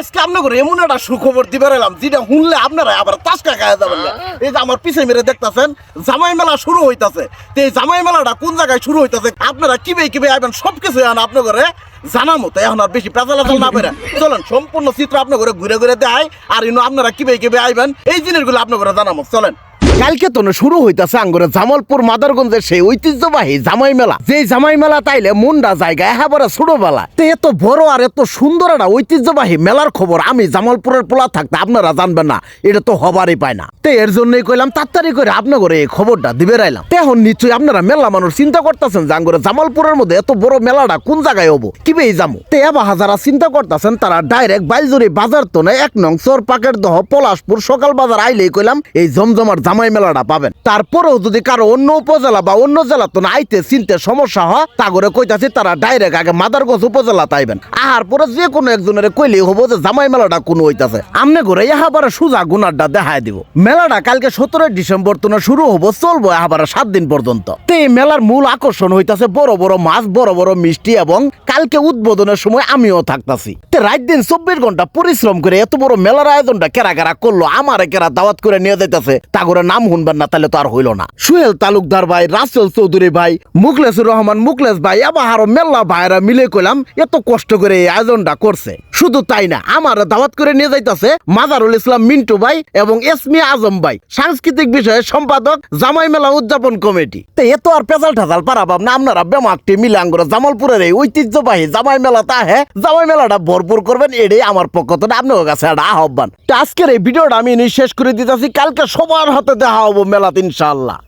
আজকে এমন একটা সুখবর দিবার এলাম যেটা শুনলে আপনারা আবার তাসকা যাবেন না। এই যে আমার পিছে মেরে দেখতেছেন জামাই মেলা শুরু হইতাছে। তো এই জামাই মেলাটা কোন জায়গায় শুরু হইতাছে আপনারা কিবে কিবে আইবেন সব কিছু এখন আপনাকে জানামো তো এখন আর বেশি না পেরে চলেন সম্পূর্ণ চিত্র আপনাকে ঘুরে ঘুরে দেয় আর ইনো আপনারা কিবে কিবে আইবেন এই জিনিসগুলো আপনাকে জানামো চলেন। কালকে তো শুরু হইতাছে আঙ্গুরে জামালপুর, মাদারগঞ্জের সেই ঐতিহ্যবাহী জামাই মেলা। যে জামাই মেলা তাইলে মুন্ডা জায়গা একেবারে ছোটবেলা তো এত বড় আর এত সুন্দর একটা ঐতিহ্যবাহী মেলার খবর আমি জামালপুরের পোলা থাকতে আপনারা জানবেন না, এটা তো হবারই পায় না। তো এর জন্যই কইলাম, তাড়াতাড়ি করে আপনাদের এই খবরটা দিবে রাইলাম। তো এখন নিশ্চয়ই আপনারা মেলা মানুষ চিন্তা করতেছেন যে আঙ্গুরে জামালপুরের মধ্যে এত বড় মেলাটা কোন জায়গায় হব? কিবেই যাব তো এবার যারা চিন্তা করতেছেন, তারা ডাইরেক্ট বাইজুরি বাজার তো না, এক নং চোর পাকের দহ পলাশপুর সকাল বাজার আইলেই কইলাম, এই জমজমার জামাই মেলাটা পাবেন। তারপরেও যদি কারও অন্য উপজেলা বা অন্য জেলা তো আইতে চিনতে সমস্যা হয়, তা করে কইতাছি তারা ডাইরেক্ট আগে মাদারগঞ্জ উপজেলা তাইবেন আহার পরে যে কোনো একজনের কইলেই হব যে জামাই মেলাটা কোনো হইতাছে। আমনে করে এহাবারে সুজা গুনারটা দেখায় দিব। মেলাটা কালকে সতেরোই ডিসেম্বর তো শুরু হব, চলবো এহাবারে সাত দিন পর্যন্ত। তো এই মেলার মূল আকর্ষণ হইতাছে বড় বড় মাছ, বড় বড় মিষ্টি এবং কালকে উদ্বোধনের সময় আমিও থাকতাছি। তো রাত দিন চব্বিশ ঘণ্টা পরিশ্রম করে এত বড় মেলার আয়োজনটা কেরা কেরা করল, আমারে কেরা দাওয়াত করে নিয়ে যাইতাছে, তা করে নাম শুনবেন না তাহলে তো আর হইল না। সুহেল তালুকদার ভাই, রাসেল চৌধুরী ভাই, মুখলেসুর রহমান মুখলেশ ভাই আবার আরও মেল্লা ভাইরা মিলে কইলাম, এত কষ্ট করে এই আয়োজনটা করছে। শুধু তাই না আমার দাওয়াত করে নিয়ে যাইতাছে মাজারুল ইসলাম মিন্টু ভাই এবং এসমি আজম ভাই, সাংস্কৃতিক বিষয়ে সম্পাদক জামাই মেলা উদযাপন কমিটি। তো এত আর পেজাল ঠাজাল পারাবাম না, আপনারা বেমাকটি মিলে আঙ্গুর জামালপুরের এই ঐতিহ্যবাহী জামাই মেলা তা হ্যাঁ জামাই মেলাটা ভরপুর করবেন, এটাই আমার পক্ষ থেকে আপনার কাছে একটা আহ্বান। তো, আজকের এই ভিডিওটা আমি শেষ করে দিতেছি, কালকে সবার হাতে দেখা হব মেলাতে ইনশাল্লাহ